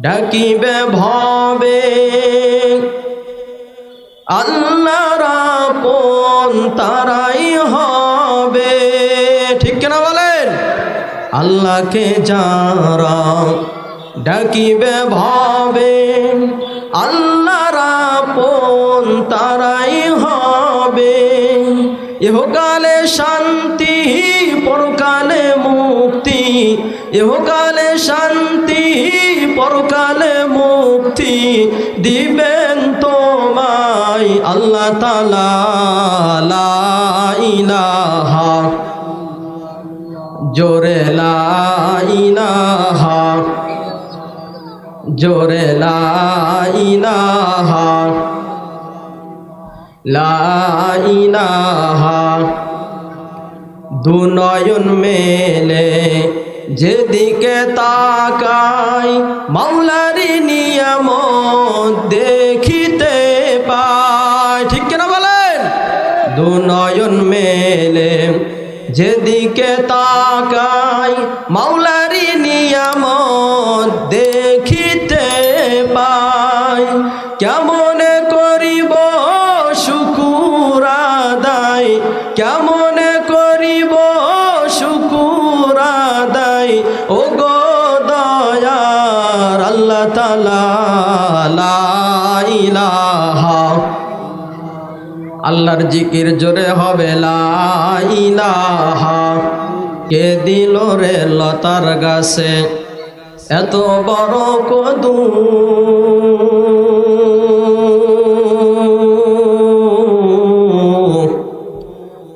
ডাকিবে ভবে। আল্লাহর আপন তারাই হবে। ঠিক কিনা বলেন? আল্লাহকে যারা ডাকিবে ভবে, আল্লাহর আপন তারাই হবে। ইহকালে শান্তি মুক্তি, ইহকালে শান্তি, পরকালে মুক্তি দিবেন তোমায় আল্লাহ তালা ইলাহা জোরে লা ইলাহা জোরে লা ইলাহা লা ইলাহা দুনয়ন মেলে যেদিকে তাকাই, মাওলারি নিয়ম দেখিতে পাই। ঠিক কিনা বলেন? দুনয়ন মেলে। যেদিকে তাকাই, মাওলারি নিয়ম দেখিতে পাই। কেমন করিব শুকুর আদায়, কেমন আল্লাহর জিকির জোরে হবে, লা কে দিল রে লতার গাছে? এত বড় কদু।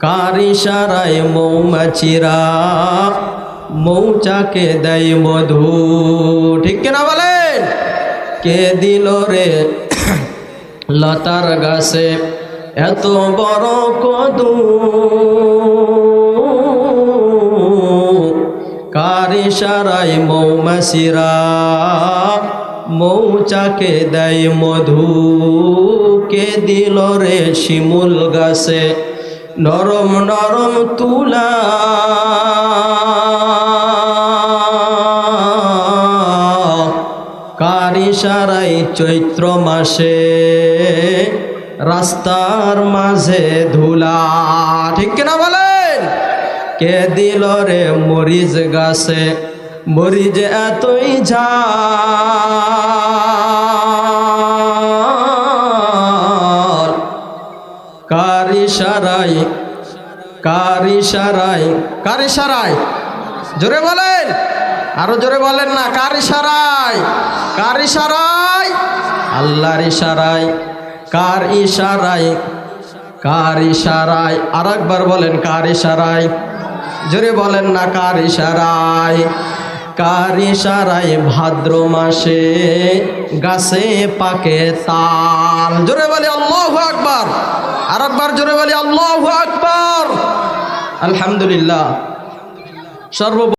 কারি সারায় মৌমাছিরা মৌচাকে দেয় মধু? ঠিক কিনা বলেন কে দিল রে লতার গাছে? এত বড় কদু। কারি সারাই মৌমাছিরা মৌচাকে দেয় মধু। কে দিল রে শিমুল গাছে? নরম নরম তুলা। সারাই চৈত্র মাসে রাস্তার মাঝে ধুলা। ঠিক কিনা বলেন? কে দিল রে মরিচ গাছে? মরিচ এতই ঝাল। কারি সারাই কারি সারাই কারি সারাই জোরে বলেন। আরও জোরে বলেন না, কার ইশারায়? কার ইশারায়? আল্লাহর ইশারায়। কার ইশারায়? কার ইশারায়? আর একবার বলেন, কার ইশারায়? জোরে বলেন না, কার ইশারায়? কার ইশারায় ভাদ্র মাসে গাছে পাকে তাল। জোরে বলি আল্লাহু আকবার। আর একবার জোরে বলি আল্লাহু আকবার। আলহামদুলিল্লাহ। সর্ব